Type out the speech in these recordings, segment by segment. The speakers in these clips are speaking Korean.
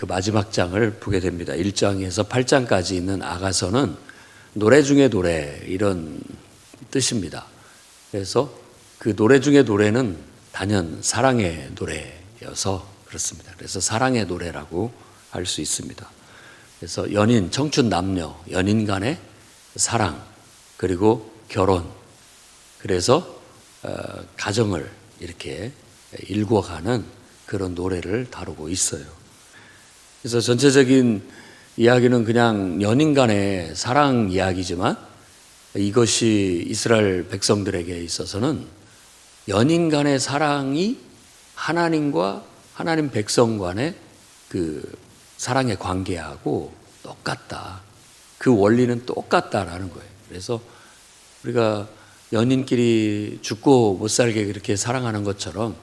그 마지막 장을 보게 됩니다. 1장에서 8장까지 있는 아가서는 노래 중에 노래 이런 뜻입니다. 그래서 그 노래 중에 노래는 단연 사랑의 노래여서 그렇습니다. 그래서 사랑의 노래라고 할 수 있습니다. 그래서 연인, 청춘 남녀, 연인 간의 사랑, 그리고 결혼, 그래서 어, 가정을 이렇게 일궈가는 그런 노래를 다루고 있어요. 그래서 전체적인 이야기는 그냥 연인 간의 사랑 이야기지만 이것이 이스라엘 백성들에게 있어서는 연인 간의 사랑이 하나님과 하나님 백성 간의 그 사랑의 관계하고 똑같다. 그 원리는 똑같다라는 거예요. 그래서 우리가 연인끼리 죽고 못 살게 그렇게 사랑하는 것처럼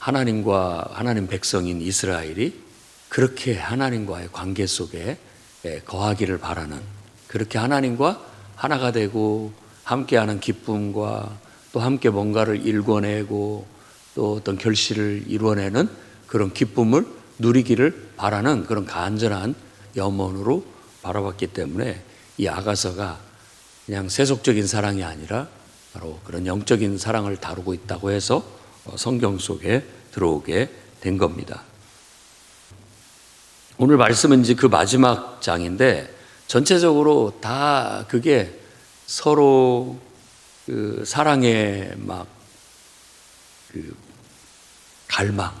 하나님과 하나님 백성인 이스라엘이 그렇게 하나님과의 관계 속에 예, 거하기를 바라는 그렇게 하나님과 하나가 되고 함께하는 기쁨과 또 함께 뭔가를 일궈내고 또 어떤 결실을 이루어내는 그런 기쁨을 누리기를 바라는 그런 간절한 염원으로 바라봤기 때문에 이 아가서가 그냥 세속적인 사랑이 아니라 바로 그런 영적인 사랑을 다루고 있다고 해서 어, 성경 속에 들어오게 된 겁니다. 오늘 말씀은 이제 그 마지막 장인데 전체적으로 다 그게 서로 그 사랑의 막그 갈망,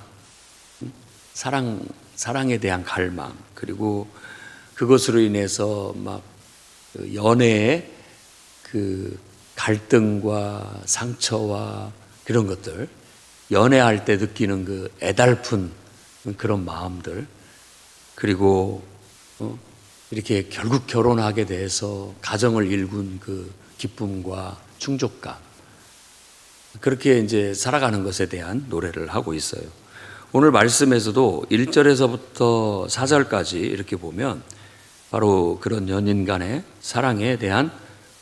사랑 사랑에 대한 갈망 그리고 그것으로 인해서 막그 연애의 그 갈등과 상처와 그런 것들 연애할 때 느끼는 그 애달픈 그런 마음들 그리고 어, 이렇게 결국 결혼하게 돼서 가정을 일군 그 기쁨과 충족감 그렇게 이제 살아가는 것에 대한 노래를 하고 있어요. 오늘 말씀에서도 1절에서부터 4절까지 이렇게 보면 바로 그런 연인 간의 사랑에 대한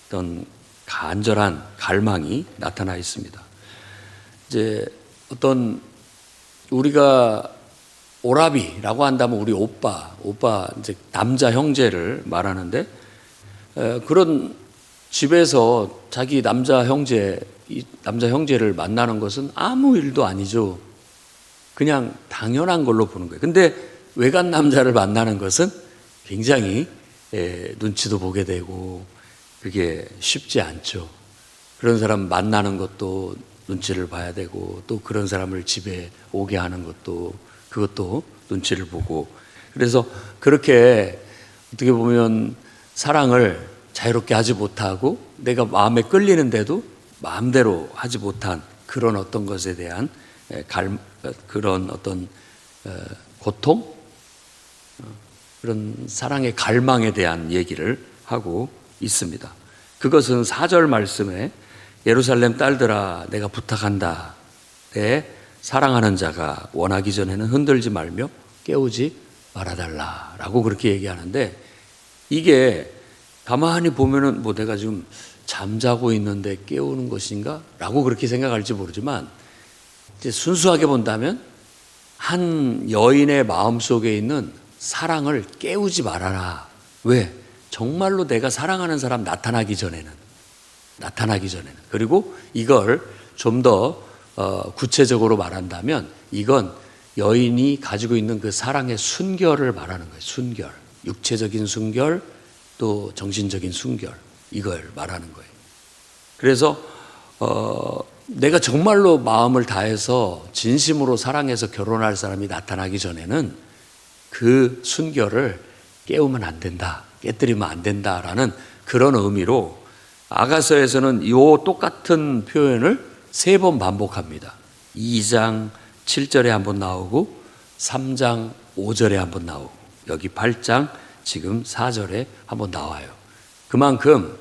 어떤 간절한 갈망이 나타나 있습니다. 이제 어떤 우리가 오라비라고 한다면 우리 오빠, 오빠 이제 남자 형제를 말하는데 에, 그런 집에서 자기 남자 형제 이 남자 형제를 만나는 것은 아무 일도 아니죠. 그냥 당연한 걸로 보는 거예요. 근데 외간 남자를 만나는 것은 굉장히 에, 눈치도 보게 되고 그게 쉽지 않죠. 그런 사람 만나는 것도 눈치를 봐야 되고 또 그런 사람을 집에 오게 하는 것도 그것도 눈치를 보고 그래서 그렇게 어떻게 보면 사랑을 자유롭게 하지 못하고 내가 마음에 끌리는데도 마음대로 하지 못한 그런 어떤 것에 대한 에, 갈, 그런 어떤 어, 고통 어, 그런 사랑의 갈망에 대한 얘기를 하고 있습니다. 그것은 4절 말씀에 예루살렘 딸들아 내가 부탁한다. 내 사랑하는 자가 원하기 전에는 흔들지 말며 깨우지 말아달라라고 그렇게 얘기하는데 이게 가만히 보면은 뭐 내가 지금 잠자고 있는데 깨우는 것인가? 라고 그렇게 생각할지 모르지만 이제 순수하게 본다면 한 여인의 마음 속에 있는 사랑을 깨우지 말아라. 왜? 정말로 내가 사랑하는 사람 나타나기 전에는 나타나기 전에는 그리고 이걸 좀더 어, 구체적으로 말한다면 이건 여인이 가지고 있는 그 사랑의 순결을 말하는 거예요. 순결, 육체적인 순결, 또 정신적인 순결 이걸 말하는 거예요. 그래서 어, 내가 정말로 마음을 다해서 진심으로 사랑해서 결혼할 사람이 나타나기 전에는 그 순결을 깨우면 안 된다, 깨뜨리면 안 된다라는 그런 의미로 아가서에서는 이 똑같은 표현을 세 번 반복합니다. 2장 7절에 한 번 나오고 3장 5절에 한 번 나오고 여기 8장 지금 4절에 한 번 나와요. 그만큼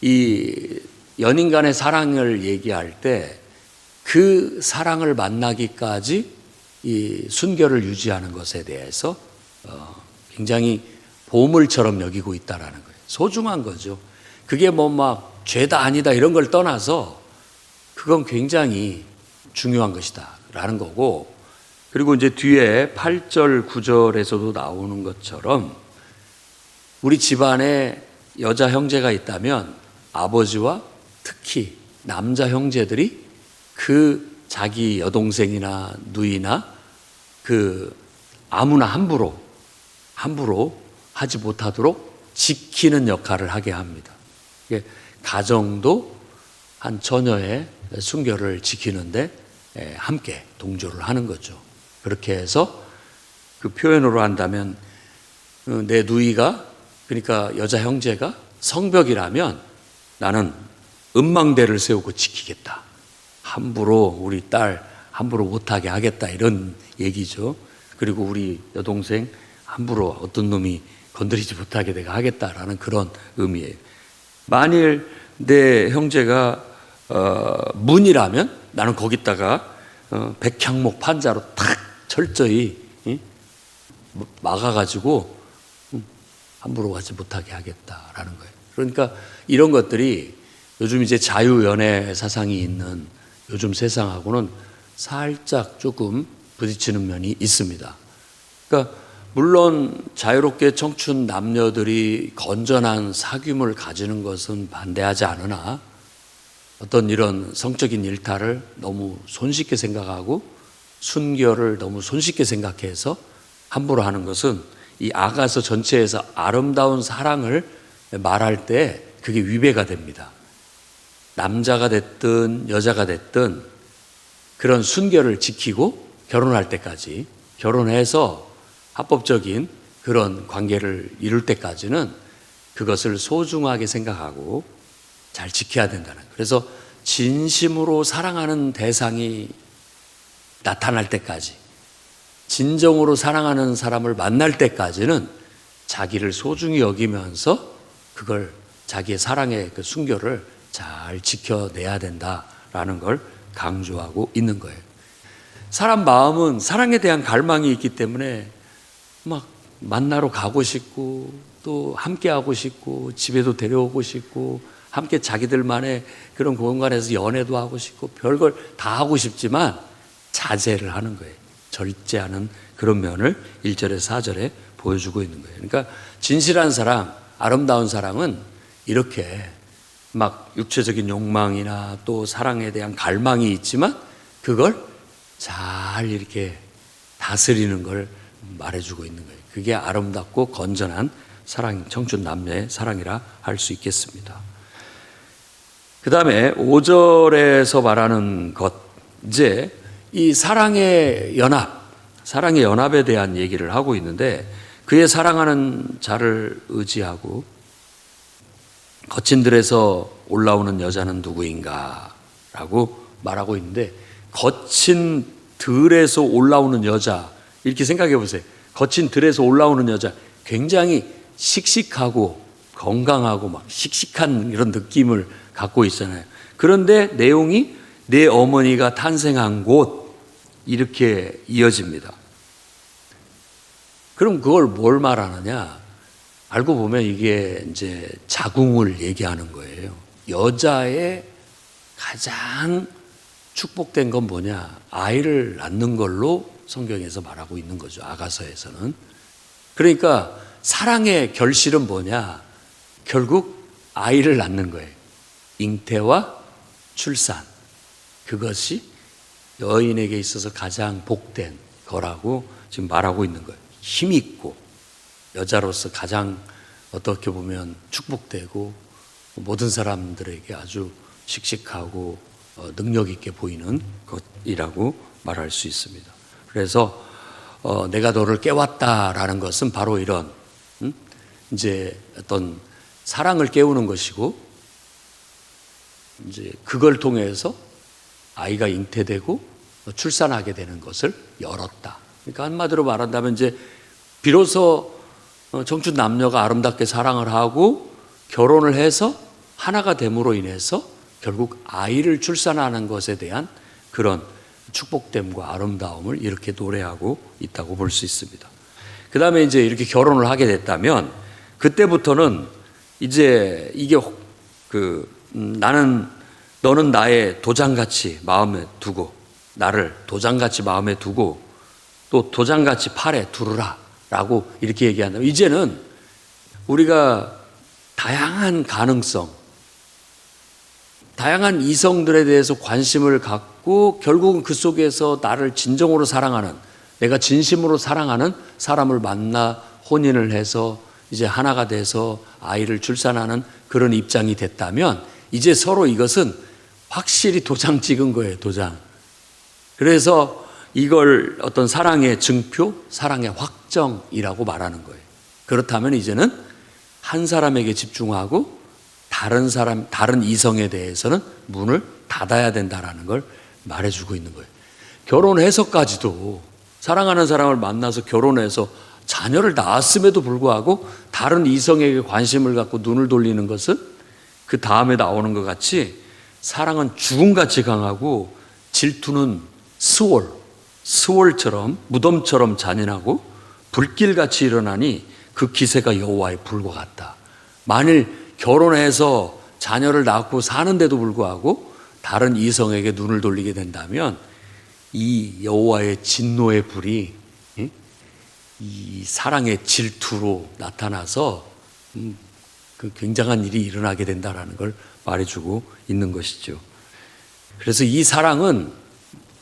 이 연인 간의 사랑을 얘기할 때 그 사랑을 만나기까지 이 순결을 유지하는 것에 대해서 어, 굉장히 보물처럼 여기고 있다라는 거예요. 소중한 거죠. 그게 뭐 막 죄다 아니다 이런 걸 떠나서 그건 굉장히 중요한 것이다 라는 거고 그리고 이제 뒤에 8절, 9절에서도 나오는 것처럼 우리 집안에 여자 형제가 있다면 아버지와 특히 남자 형제들이 그 자기 여동생이나 누이나 그 아무나 함부로 함부로 하지 못하도록 지키는 역할을 하게 합니다. 가정도 한 처녀의 순결을 지키는데 예, 함께 동조를 하는 거죠. 그렇게 해서 그 표현으로 한다면 어, 내 누이가 그러니까 여자 형제가 성벽이라면 나는 은망대를 세우고 지키겠다. 함부로 우리 딸 함부로 못하게 하겠다 이런 얘기죠. 그리고 우리 여동생 함부로 어떤 놈이 건드리지 못하게 내가 하겠다라는 그런 의미예요. 만일 내 형제가 어, 문이라면 나는 거기다가 어, 백향목 판자로 탁 철저히 이? 막아가지고 음, 함부로 하지 못하게 하겠다라는 거예요. 그러니까 이런 것들이 요즘 이제 자유연애 사상이 있는 요즘 세상하고는 살짝 조금 부딪히는 면이 있습니다. 그러니까 물론 자유롭게 청춘 남녀들이 건전한 사귐을 가지는 것은 반대하지 않으나 어떤 이런 성적인 일탈을 너무 손쉽게 생각하고 순결을 너무 손쉽게 생각해서 함부로 하는 것은 이 아가서 전체에서 아름다운 사랑을 말할 때 그게 위배가 됩니다. 남자가 됐든 여자가 됐든 그런 순결을 지키고 결혼할 때까지 결혼해서 합법적인 그런 관계를 이룰 때까지는 그것을 소중하게 생각하고 잘 지켜야 된다는. 그래서 진심으로 사랑하는 대상이 나타날 때까지 진정으로 사랑하는 사람을 만날 때까지는 자기를 소중히 여기면서 그걸 자기의 사랑의 그 순결을 잘 지켜내야 된다라는 걸 강조하고 있는 거예요. 사람 마음은 사랑에 대한 갈망이 있기 때문에 막 만나러 가고 싶고 또 함께 하고 싶고 집에도 데려오고 싶고 함께 자기들만의 그런 공간에서 연애도 하고 싶고 별걸 다 하고 싶지만 자제를 하는 거예요. 절제하는 그런 면을 1절에서 4절에 보여주고 있는 거예요. 그러니까 진실한 사랑, 아름다운 사랑은 이렇게 막 육체적인 욕망이나 또 사랑에 대한 갈망이 있지만 그걸 잘 이렇게 다스리는 걸 말해주고 있는 거예요. 그게 아름답고 건전한 사랑, 청춘 남녀의 사랑이라 할 수 있겠습니다. 그 다음에 5절에서 말하는 것, 이제 이 사랑의 연합, 사랑의 연합에 대한 얘기를 하고 있는데 그의 사랑하는 자를 의지하고 거친 들에서 올라오는 여자는 누구인가? 라고 말하고 있는데 거친 들에서 올라오는 여자 이렇게 생각해 보세요. 거친 들에서 올라오는 여자 굉장히 씩씩하고 건강하고 막 씩씩한 이런 느낌을 갖고 있잖아요. 그런데 내용이 내 어머니가 탄생한 곳 이렇게 이어집니다. 그럼 그걸 뭘 말하느냐? 알고 보면 이게 이제 자궁을 얘기하는 거예요. 여자의 가장 축복된 건 뭐냐? 아이를 낳는 걸로 성경에서 말하고 있는 거죠. 아가서에서는. 그러니까 사랑의 결실은 뭐냐? 결국 아이를 낳는 거예요. 잉태와 출산. 그것이 여인에게 있어서 가장 복된 거라고 지금 말하고 있는 거예요. 힘 있고 여자로서 가장 어떻게 보면 축복되고 모든 사람들에게 아주 씩씩하고 어, 능력 있게 보이는 것이라고 말할 수 있습니다. 그래서 어, 내가 너를 깨웠다라는 것은 바로 이런 음? 이제 어떤 사랑을 깨우는 것이고 이제 그걸 통해서 아이가 잉태되고 출산하게 되는 것을 열었다. 그러니까 한마디로 말한다면 이제 비로소 어, 청춘 남녀가 아름답게 사랑을 하고 결혼을 해서 하나가 됨으로 인해서 결국 아이를 출산하는 것에 대한 그런 축복됨과 아름다움을 이렇게 노래하고 있다고 볼 수 있습니다. 그 다음에 이제 이렇게 결혼을 하게 됐다면 그때부터는 이제 이게 그 음, 나는 너는 나의 도장같이 마음에 두고 나를 도장같이 마음에 두고 또 도장같이 팔에 두르라 라고 이렇게 얘기한다면 이제는 우리가 다양한 가능성, 다양한 이성들에 대해서 관심을 갖고 결국은 그 속에서 나를 진정으로 사랑하는 내가 진심으로 사랑하는 사람을 만나 혼인을 해서 이제 하나가 돼서 아이를 출산하는 그런 입장이 됐다면 이제 서로 이것은 확실히 도장 찍은 거예요, 도장. 그래서 이걸 어떤 사랑의 증표, 사랑의 확정이라고 말하는 거예요. 그렇다면 이제는 한 사람에게 집중하고 다른 사람, 다른 이성에 대해서는 문을 닫아야 된다라는 걸 말해주고 있는 거예요. 결혼해서까지도 사랑하는 사람을 만나서 결혼해서 자녀를 낳았음에도 불구하고 다른 이성에게 관심을 갖고 눈을 돌리는 것은 그 다음에 나오는 것 같이 사랑은 죽음같이 강하고 질투는 스월, 스월처럼 무덤처럼 잔인하고 불길같이 일어나니 그 기세가 여호와의 불과 같다. 만일 결혼해서 자녀를 낳고 사는데도 불구하고 다른 이성에게 눈을 돌리게 된다면 이 여호와의 진노의 불이 예? 이 사랑의 질투로 나타나서 음, 그 굉장한 일이 일어나게 된다라는 걸 말해주고 있는 것이죠. 그래서 이 사랑은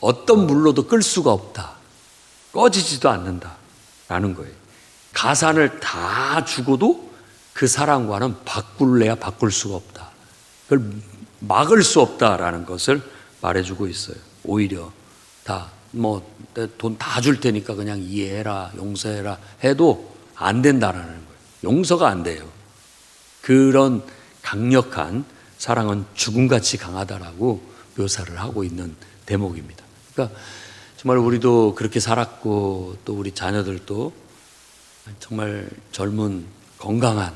어떤 물로도 끌 수가 없다. 꺼지지도 않는다 라는 거예요. 가산을 다 주고도 그 사랑과는 바꿀래야 바꿀 수가 없다. 그걸 막을 수 없다라는 것을 말해주고 있어요. 오히려 다 뭐 돈 다 줄 테니까 그냥 이해해라, 용서해라 해도 안 된다라는 거예요. 용서가 안 돼요. 그런 강력한 사랑은 죽음같이 강하다라고 묘사를 하고 있는 대목입니다. 그러니까 정말 우리도 그렇게 살았고 또 우리 자녀들도 정말 젊은 건강한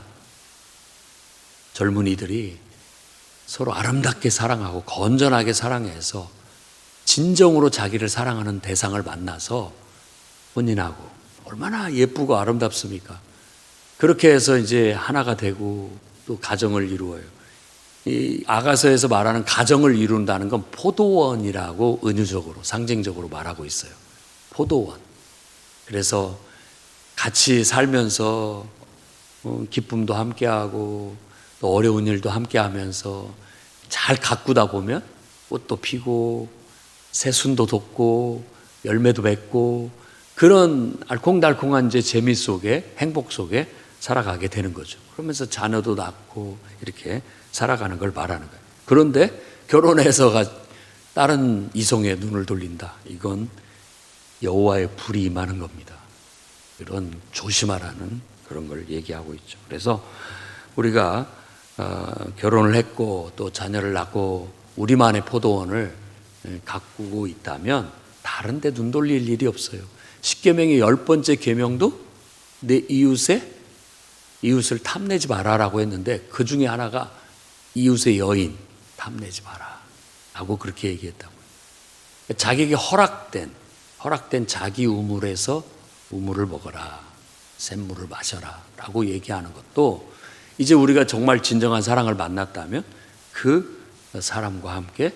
젊은이들이 서로 아름답게 사랑하고 건전하게 사랑해서 진정으로 자기를 사랑하는 대상을 만나서 혼인하고 얼마나 예쁘고 아름답습니까? 그렇게 해서 이제 하나가 되고 또 가정을 이루어요. 이 아가서에서 말하는 가정을 이룬다는 건 포도원이라고 은유적으로 상징적으로 말하고 있어요. 포도원. 그래서 같이 살면서 어, 기쁨도 함께하고 또 어려운 일도 함께하면서 잘 가꾸다 보면 꽃도 피고 새순도 돋고 열매도 맺고 그런 알콩달콩한 이제 재미 속에 행복 속에 살아가게 되는 거죠. 그러면서 자녀도 낳고 이렇게 살아가는 걸 말하는 거예요. 그런데 결혼해서가 다른 이성의 눈을 돌린다. 이건 여호와의 불이 임하는 겁니다. 이런 조심하라는 그런 걸 얘기하고 있죠. 그래서 우리가 어, 결혼을 했고 또 자녀를 낳고 우리만의 포도원을 예, 가꾸고 있다면 다른 데 눈 돌릴 일이 없어요. 십계명의 열 번째 계명도 내 이웃의 이웃을 탐내지 마라라고 했는데 그 중에 하나가 이웃의 여인 탐내지 마라. 라고 그렇게 얘기했다고요. 자기에게 허락된 허락된 자기 우물에서 우물을 먹어라. 샘물을 마셔라. 라고 얘기하는 것도 이제 우리가 정말 진정한 사랑을 만났다면 그 사람과 함께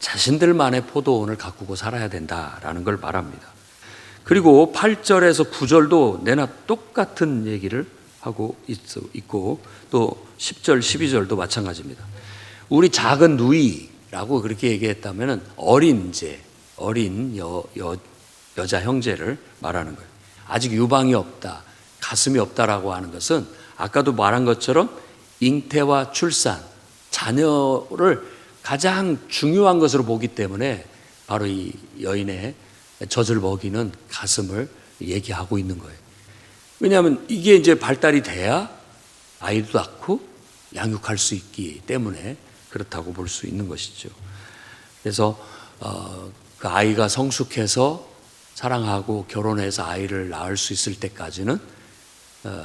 자신들만의 포도원을 가꾸고 살아야 된다라는 걸 말합니다. 그리고 8절에서 9절도 내나 똑같은 얘기를 하고 있고 또 10절, 12절도 마찬가지입니다. 우리 작은 누이라고 그렇게 얘기했다면 어린 제, 어린 여, 여, 여자 형제를 말하는 거예요. 아직 유방이 없다, 가슴이 없다라고 하는 것은 아까도 말한 것처럼 잉태와 출산, 자녀를 가장 중요한 것으로 보기 때문에 바로 이 여인의 젖을 먹이는 가슴을 얘기하고 있는 거예요. 왜냐하면 이게 이제 발달이 돼야 아이도 낳고 양육할 수 있기 때문에 그렇다고 볼 수 있는 것이죠. 그래서 어, 그 아이가 성숙해서 사랑하고 결혼해서 아이를 낳을 수 있을 때까지는 어,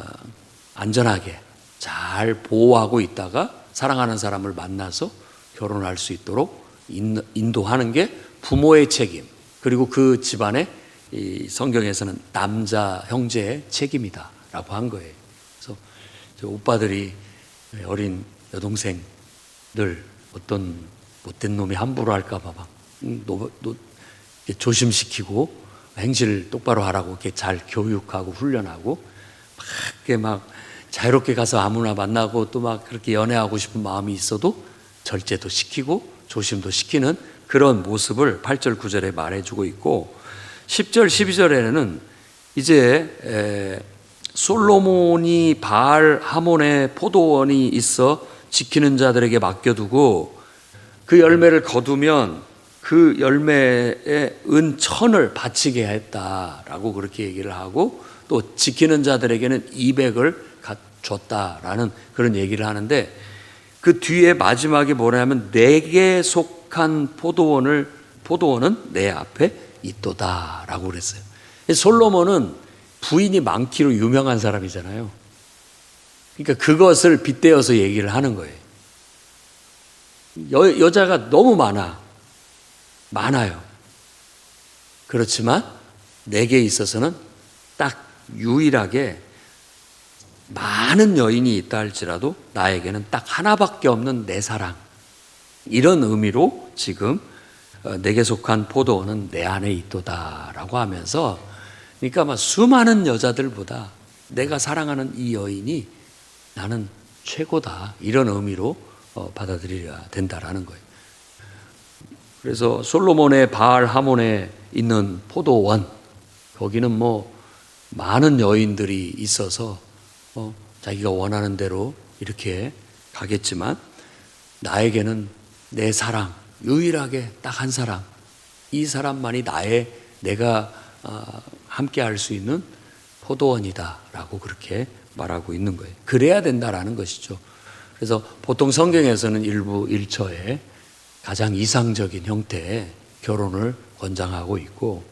안전하게 잘 보호하고 있다가 사랑하는 사람을 만나서 결혼할 수 있도록 인도하는 게 부모의 책임 그리고 그 집안의 이 성경에서는 남자 형제의 책임이다라고 한 거예요. 그래서 오빠들이 어린 여동생들 어떤 못된 놈이 함부로 할까봐 막 음, 조심시키고 행실 똑바로 하라고 이렇게 잘 교육하고 훈련하고 막 이렇게 막 자유롭게 가서 아무나 만나고 또 막 그렇게 연애하고 싶은 마음이 있어도 절제도 시키고 조심도 시키는 그런 모습을 8절 9절에 말해주고 있고 10절 12절에는 이제 에, 솔로몬이 바알 하몬의 포도원이 있어 지키는 자들에게 맡겨두고 그 열매를 거두면 그 열매에 은 천을 바치게 했다라고 그렇게 얘기를 하고 또 지키는 자들에게는 200을 줬다라는 그런 얘기를 하는데 그 뒤에 마지막에 뭐냐면 내게 속한 포도원을 포도원은 내 앞에 있도다라고 그랬어요. 솔로몬은 부인이 많기로 유명한 사람이잖아요. 그러니까 그것을 빗대어서 얘기를 하는 거예요. 여, 여자가 너무 많아. 많아요. 그렇지만 내게 있어서는 딱 유일하게 많은 여인이 있다 할지라도 나에게는 딱 하나밖에 없는 내 사랑. 이런 의미로 지금 어, 내게 속한 포도원은 내 안에 있도다라고 하면서 그러니까 막 수많은 여자들보다 내가 사랑하는 이 여인이 나는 최고다. 이런 의미로 어, 받아들여야 된다라는 거예요. 그래서 솔로몬의 바알 하몬에 있는 포도원 거기는 뭐 많은 여인들이 있어서 어, 자기가 원하는 대로 이렇게 가겠지만 나에게는 내 사랑 유일하게 딱 한 사람 이 사람만이 나의 내가 어, 함께 할 수 있는 포도원이다라고 그렇게 말하고 있는 거예요. 그래야 된다라는 것이죠. 그래서 보통 성경에서는 일부 일처에 가장 이상적인 형태의 결혼을 권장하고 있고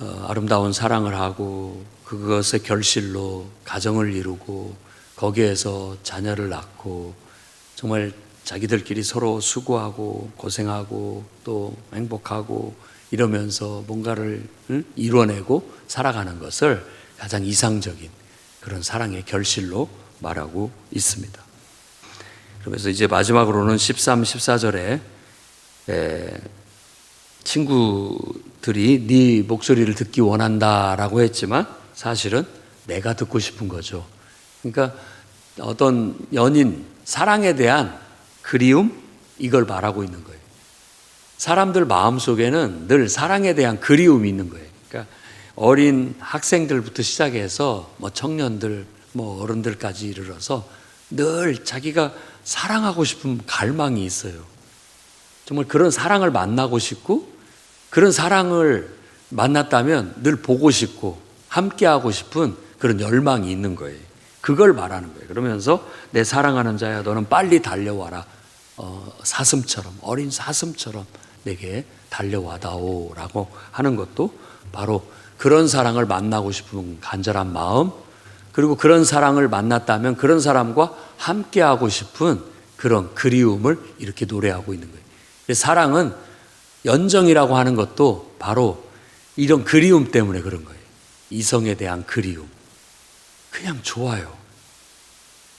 어, 아름다운 사랑을 하고 그것의 결실로 가정을 이루고 거기에서 자녀를 낳고 정말 자기들끼리 서로 수고하고 고생하고 또 행복하고 이러면서 뭔가를 응? 이뤄내고 살아가는 것을 가장 이상적인 그런 사랑의 결실로 말하고 있습니다. 그러면서 이제 마지막으로는 13, 14절에 친구들이 네 목소리를 듣기 원한다라고 했지만 사실은 내가 듣고 싶은 거죠. 그러니까 어떤 연인, 사랑에 대한 그리움, 이걸 말하고 있는 거예요. 사람들 마음 속에는 늘 사랑에 대한 그리움이 있는 거예요. 그러니까 어린 학생들부터 시작해서 뭐 청년들, 뭐 어른들까지 이르러서 늘 자기가 사랑하고 싶은 갈망이 있어요. 정말 그런 사랑을 만나고 싶고 그런 사랑을 만났다면 늘 보고 싶고 함께하고 싶은 그런 열망이 있는 거예요. 그걸 말하는 거예요. 그러면서 내 사랑하는 자야 너는 빨리 달려와라. 어, 사슴처럼 어린 사슴처럼 내게 달려와다오라고 하는 것도 바로 그런 사랑을 만나고 싶은 간절한 마음 그리고 그런 사랑을 만났다면 그런 사람과 함께하고 싶은 그런 그리움을 이렇게 노래하고 있는 거예요. 사랑은 연정이라고 하는 것도 바로 이런 그리움 때문에 그런 거예요. 이성에 대한 그리움. 그냥 좋아요.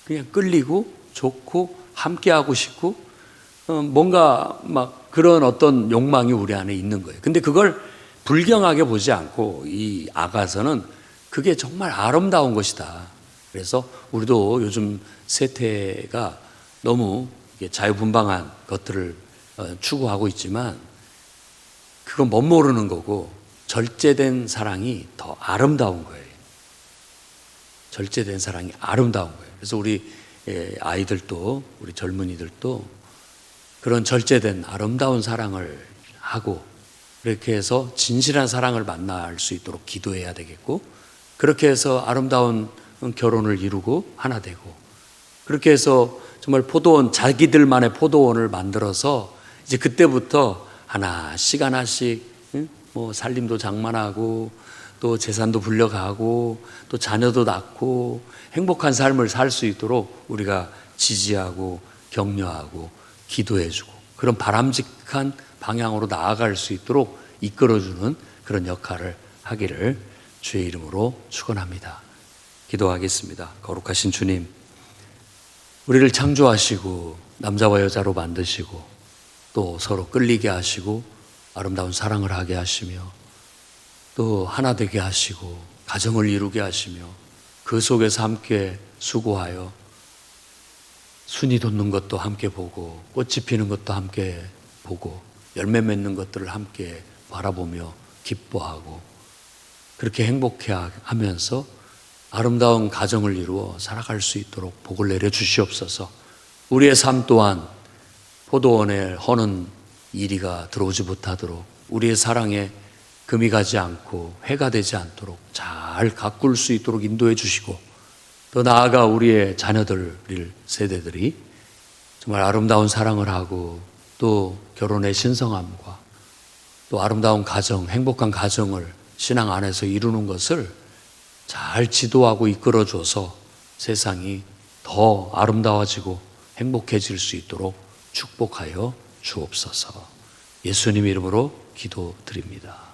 그냥 끌리고 좋고 함께하고 싶고 어, 뭔가 막 그런 어떤 욕망이 우리 안에 있는 거예요. 근데 그걸 불경하게 보지 않고 이 아가서는 그게 정말 아름다운 것이다. 그래서 우리도 요즘 세태가 너무 자유분방한 것들을 어, 추구하고 있지만 그건 못 모르는 거고 절제된 사랑이 더 아름다운 거예요. 절제된 사랑이 아름다운 거예요. 그래서 우리 예, 아이들도 우리 젊은이들도 그런 절제된 아름다운 사랑을 하고 그렇게 해서 진실한 사랑을 만날 수 있도록 기도해야 되겠고 그렇게 해서 아름다운 결혼을 이루고 하나 되고 그렇게 해서 정말 포도원 자기들만의 포도원을 만들어서 이제 그때부터 하나씩 하나씩 뭐 살림도 장만하고 또 재산도 불려가고 또 자녀도 낳고 행복한 삶을 살 수 있도록 우리가 지지하고 격려하고 기도해주고 그런 바람직한 방향으로 나아갈 수 있도록 이끌어주는 그런 역할을 하기를 주의 이름으로 축원합니다. 기도하겠습니다. 거룩하신 주님, 우리를 창조하시고 남자와 여자로 만드시고 또 서로 끌리게 하시고 아름다운 사랑을 하게 하시며 또 하나 되게 하시고 가정을 이루게 하시며 그 속에서 함께 수고하여 순이 돋는 것도 함께 보고 꽃이 피는 것도 함께 보고 열매 맺는 것들을 함께 바라보며 기뻐하고 그렇게 행복해 하면서 아름다운 가정을 이루어 살아갈 수 있도록 복을 내려 주시옵소서. 우리의 삶 또한 포도원에 허는 이리가 들어오지 못하도록 우리의 사랑에 금이 가지 않고 해가 되지 않도록 잘 가꿀 수 있도록 인도해 주시고 더 나아가 우리의 자녀들 세대들이 정말 아름다운 사랑을 하고 또 결혼의 신성함과 또 아름다운 가정, 행복한 가정을 신앙 안에서 이루는 것을 잘 지도하고 이끌어 줘서 세상이 더 아름다워지고 행복해질 수 있도록 축복하여 주옵소서. 예수님 이름으로 기도드립니다.